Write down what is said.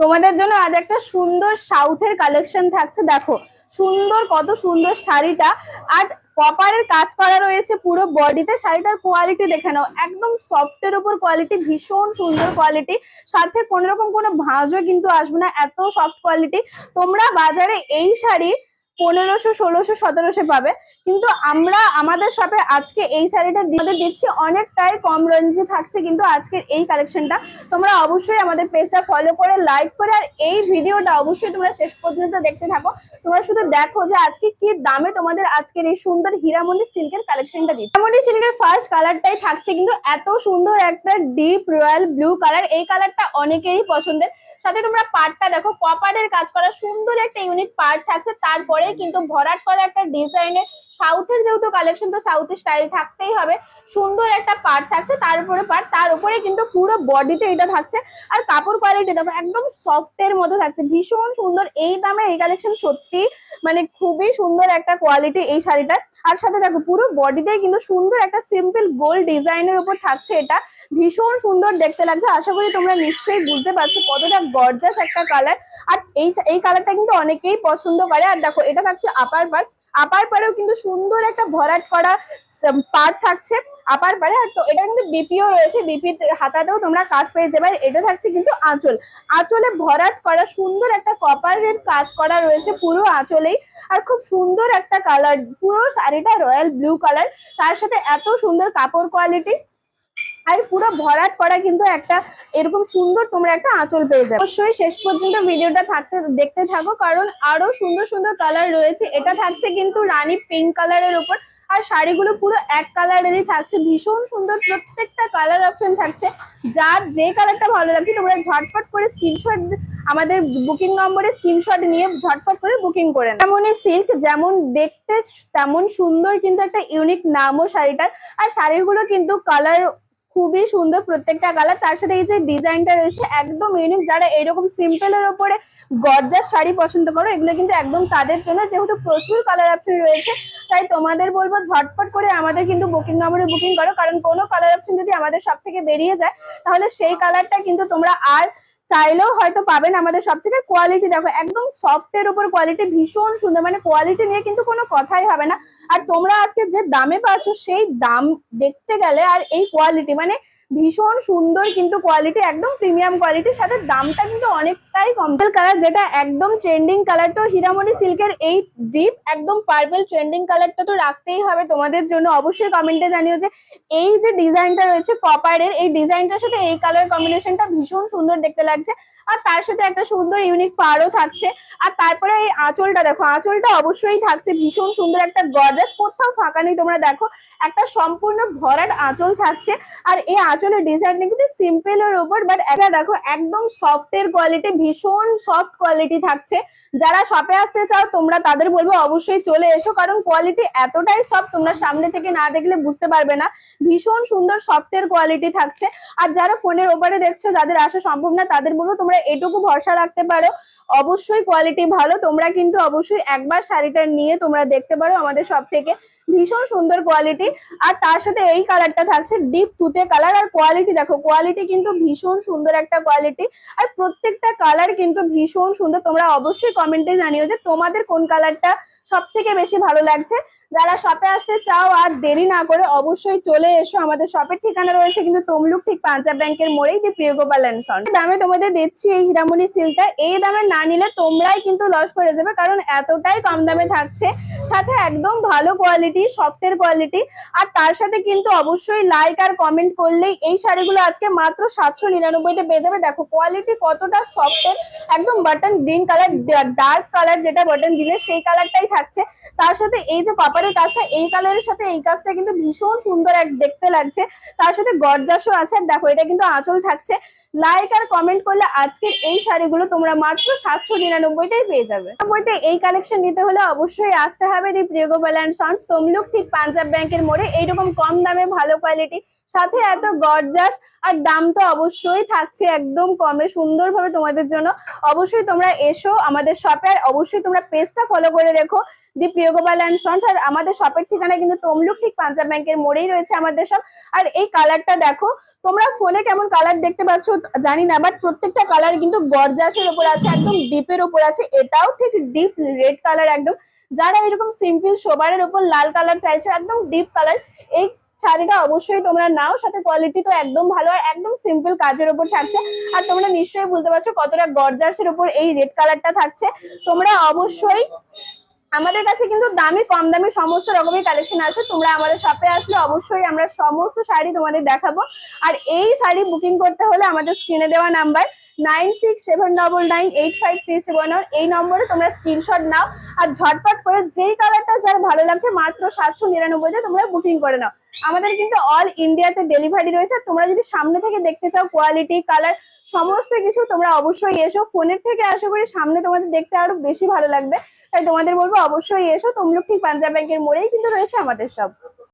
তোমাদের জন্য আজ একটা সুন্দর সাউথের কালেকশন থাকছে। দেখো, সুন্দর, কত সুন্দর শাড়িটা। আর কপারের কাজ করা রয়েছে পুরো বডিতে শাড়িটার কোয়ালিটি দেখে নাও। একদম সফটের উপর কোয়ালিটি ভীষণ সুন্দর কোয়ালিটি সাথে কোনোরকম কোনো ভাঁজও কিন্তু আসবে না, এত সফট কোয়ালিটি তোমরা বাজারে এই শাড়ি পনেরোশো, ষোলোশো, সতেরোশো পাবে। কিন্তু আমরা, আমাদের শপে আজকে এই শাড়িটা আমাদের দিচ্ছি অনেকটাই কম রেঞ্জে থাকছে, কিন্তু আজকের এই কালেকশনটা তোমরা অবশ্যই আমাদের পেজটা ফলো করে লাইক করে, আর এই ভিডিওটা অবশ্যই তোমরা শেষ পর্যন্ত দেখতে থাকো। তোমরা শুধু দেখো যে আজকে কি দামে তোমাদের আজকের এই সুন্দর হীরামন্ডি সিল্কের কালেকশনটা দিচ্ছে। হীরামন্ডি সিল্কের ফার্স্ট কালারটাই থাকছে, কিন্তু এত সুন্দর একটা ডিপ রয়্যাল ব্লু কালার এই কালারটা অনেকেরই পছন্দের। সাথে তোমরা পার্টটা দেখো কপারের কাজ করা সুন্দর একটা ইউনিক পার্ট থাকছে। তারপরে কিন্তু ভরাট করা একটা ডিজাইনের সাউথের যেহেতু কালেকশন তো সাউথের স্টাইল থাকতেই হবে। সুন্দর একটা পার্ট থাকছে, তার উপরে পার্ট তার উপরে কিন্তু পুরো বডিতে এটা থাকছে। আর কাপড় কোয়ালিটি দেখো, একদম সফটের মতো থাকছে। ভীষণ সুন্দর এই দামে এই কালেকশন সত্যি মানে খুবই সুন্দর একটা কোয়ালিটি এই শাড়িটার। আর সাথে দেখো, পুরো বডিতে কিন্তু সুন্দর একটা সিম্পল গোল্ড ডিজাইনের উপর থাকছে এটা। ভীষণ সুন্দর দেখতে লাগছে। আশা করি তোমরা নিশ্চয়ই বুঝতে পারছ কতটা গর্জাস একটা কালার আর এই এই কালারটা কিন্তু অনেকেই পছন্দ করে। আর দেখো, এটা থাকছে আপার পার্ট আপার পারেও কিন্তু সুন্দর একটা ভরাট করা পার থাকছে। আপার পারে আর তো এটা কিন্তু বিপিও রয়েছে, বিপি হাতাতেও তোমরা কাজ পেয়ে যাবে এটা থাকছে কিন্তু আঁচল। আঁচলে ভরাট করা, সুন্দর একটা কপারের কাজ করা রয়েছে পুরো আঁচলেই। আর খুব সুন্দর একটা কালার পুরো শাড়িটা রয়্যাল ব্লু কালার তার সাথে এত সুন্দর কাপড় কোয়ালিটি আর পুরো ভরাট করা কিন্তু একটা এরকম সুন্দর তোমরা একটা আঁচল পেয়ে যাবে। অবশ্যই শেষ পর্যন্ত ভিডিওটা থাকতে, দেখতে থাকো, কারণ আরও সুন্দর সুন্দর কালার রয়েছে। এটা থাকছে কিন্তু রানী পিঙ্ক কালারের উপর, আর শাড়িগুলো পুরো এক কালারেরই থাকছে। ভীষণ সুন্দর প্রত্যেকটা কালার অপশন থাকছে। যার যে কালারটা ভালো লাগছে, তোমরা ঝটপট করে স্ক্রিনশট আমাদের বুকিং নম্বরে স্ক্রিনশট নিয়ে ঝটপট করে বুকিং করে। তেমনই সিল্ক যেমন দেখতে তেমন সুন্দর কিন্তু একটা ইউনিক নামও শাড়িটার। আর শাড়িগুলো কিন্তু কালার খুবই সুন্দর প্রত্যেকটা কালার তার সাথে এই যে ডিজাইনটা রয়েছে, একদম ইউনিক যারা এরকম সিম্পলের ওপরে গর্জার শাড়ি পছন্দ করো, এগুলো কিন্তু একদম তাদের জন্য, যেহেতু প্রচুর কালার অপশন রয়েছে, তাই তোমাদের বলব ঝটপট করে আমাদের কিন্তু বুকিং নম্বরে বুকিং করো। কারণ কোনো কালার অপশন যদি আমাদের সব থেকে বেরিয়ে যায়, তাহলে সেই কালারটা কিন্তু তোমরা আর চাইলেও হয়তো পাবেন আমাদের সব থেকে কোয়ালিটি দেখো একদম সফটের উপর কোয়ালিটি ভীষণ সুন্দর মানে কোয়ালিটি নিয়ে কিন্তু কোনো কথাই হবে না। আর তোমরা আজকে যে দামে পাচ্ছ সেই দাম দেখতে গেলে আর এই কোয়ালিটি মানে ভীষণ সুন্দর কিন্তু কোয়ালিটি একদম প্রিমিয়াম কোয়ালিটির সাথে দামটা কিন্তু অনেকটাই কম। কালার যেটা একদম ট্রেন্ডিং কালার তো, হীরামণি সিল্কের এই ডিপ একদম পার্পল ট্রেন্ডিং কালারটা তো রাখতেই হবে তোমাদের জন্য। অবশ্যই কমেন্টে জানিও যে এই যে ডিজাইনটা রয়েছে কপারের এই ডিজাইনটার সাথে এই কালার কম্বিনেশনটা ভীষণ সুন্দর দেখতে লাগছে আর তার সাথে একটা সুন্দর ইউনিক পাড়ও থাকছে। আর তারপরে এই আঁচলটা দেখো, আঁচলটা অবশ্যই থাকছে, ভীষণ সুন্দর একটা গর্জাস কোথাও ফাঁকা নেই তোমরা দেখো, একটা সম্পূর্ণ ভরাট আঁচল থাকছে। আর এই আঁচলের ডিজাইনটা কিন্তু সিম্পল এর উপর বাট এটা দেখো, একদম সফটের কোয়ালিটি ভীষণ সফট কোয়ালিটি থাকছে। যারা শপে আসতে চাও, তোমরা তাদের বলব অবশ্যই চলে এসো, কারণ কোয়ালিটি এতটাই সফট তোমরা সামনে থেকে না দেখলে বুঝতে পারবে না। ভীষণ সুন্দর সফটের কোয়ালিটি থাকছে। আর যারা ফোনের ওপরে দেখছ, যাদের আসা সম্ভব না, তাদের বলব তোমরা এটুকু ভরসা রাখতে পারো। অবশ্যই কোয়ালিটি ভালো। তোমরা কিন্তু অবশ্যই একবার শাড়িটা নিয়ে তোমরা দেখতে পারো আমাদের সব থেকে ভীষণ সুন্দর কোয়ালিটি আর তার সাথে এই কালারটা থাকছে ডিপ তুতে কালার আর কোয়ালিটি দেখো কোয়ালিটি কিন্তু ভীষণ সুন্দর একটা কোয়ালিটি আর প্রত্যেকটা কালার কিন্তু ভীষণ সুন্দর। তোমরা অবশ্যই কমেন্টে জানিও যে তোমাদের কোন কালারটা সব থেকে বেশি ভালো লাগছে। যারা শপে আসতে চাও আর দেরি না করে অবশ্যই চলে এসো। আমাদের শপের ঠিকানা রয়েছে কিন্তু তমলুক ঠিক পাঞ্জাব ব্যাংকের মোড়েই দি প্রিয়গোপাল অ্যান্ড দামে তোমাদের দিচ্ছি এই হীরামণি সিলটা এই দামে না নিলে তোমরাই কিন্তু লস করে যাবে কারণ এতটাই কম দামে থাকছে। সাথে একদম ভালো কোয়ালিটি সফটের কোয়ালিটি আর তার সাথে কিন্তু অবশ্যই লাইক আর কমেন্ট করলেই এই শাড়িগুলো আজকে মাত্র সাতশো নিরানব্বইতে পেয়ে যাবে। দেখো কোয়ালিটি কতটা সফটের একদম button green colour dark colour যেটা বাটন গ্রিনের সেই কালারটাই থাকছে। তার সাথে এই যে কপারের কাজটা, এই কালারের সাথে এই কাজটা কিন্তু ভীষণ সুন্দর এক দেখতে লাগছে। তার সাথে গরজাসও আছে। আর দেখো, এটা কিন্তু আঁচল থাকছে। লাইক আর কমেন্ট করলে আজকের এই শাড়িগুলো তোমরা মাত্র সাতশো নিরানব্বইটাই পেয়ে যাবে। বইতে এই কালেকশন নিতে হলে অবশ্যই আসতে হবে the Priyagopal and sons. Tamluk ঠিক পাঞ্জাব ব্যাংকের মোড়ে। এইরকম কম দামে ভালো কোয়ালিটি সাথে এত গরজাস। আর দাম তো অবশ্যই থাকছে একদম কমে, সুন্দরভাবে তোমাদের জন্য। অবশ্যই তোমরা এসো আমাদের শপে আর অবশ্যই তোমরা পেজটা ফলো করে রেখো। দি প্রিয়গোপাল অ্যান্ড সন্স আর আমাদের শপের ঠিকানা কিন্তু তমলুক ঠিক পাঞ্জাব ব্যাংকের মোড়েই রয়েছে আমাদের সব আর এই কালারটা দেখো, তোমরা ফোনে কেমন কালার দেখতে পাচ্ছ জানি না বাট প্রত্যেকটা কালার কিন্তু গর্জাসের উপর আছে, একদম ডিপের উপর আছে। এটাও ঠিক ডিপ রেড কালার একদম। যারা এরকম সিম্পল সোবারের উপর লাল কালার চাইছে, একদম ডিপ কালার এই শাড়িটা অবশ্যই তোমরা নাও, সাথে কোয়ালিটি তো একদম ভালো, আর একদম সিম্পল কাজের উপর থাকছে। আর তোমরা নিশ্চয়ই বুঝতে পারছ কতটা গর্জাসের উপর এই রেড কালারটা থাকছে। তোমরা অবশ্যই আমাদের কাছে কিন্তু দামি, কম দামি সমস্ত রকমের কালেকশন আছে। তোমরা আমাদের শপে আসলে অবশ্যই আমরা সমস্ত শাড়ি তোমাদের দেখাবো। আর এই শাড়ি বুকিং করতে হলে আমাদের স্ক্রিনে দেওয়া number nine six seven double nine eight five three seven এই নম্বরে তোমরা স্ক্রিনশট নাও আর ঝটপট করে যেই কালারটা যার ভালো লাগছে মাত্র সাতশো নিরানব্বইতে তোমরা বুকিং করে নাও। আমাদের কিন্তু অল ইন্ডিয়াতে ডেলিভারি রয়েছে। তোমরা যদি সামনে থেকে দেখতে চাও কোয়ালিটি কালার সমস্ত কিছু তোমরা অবশ্যই এসো। ফোনের থেকে আশা করি সামনে তোমাদের দেখতে আরও বেশি ভালো লাগবে। তাই তোমাদের বলব অবশ্যই এসো। তমলুক ঠিক পাঞ্জাব ব্যাংকের মোড়েই কিন্তু রয়েছে আমাদের সব।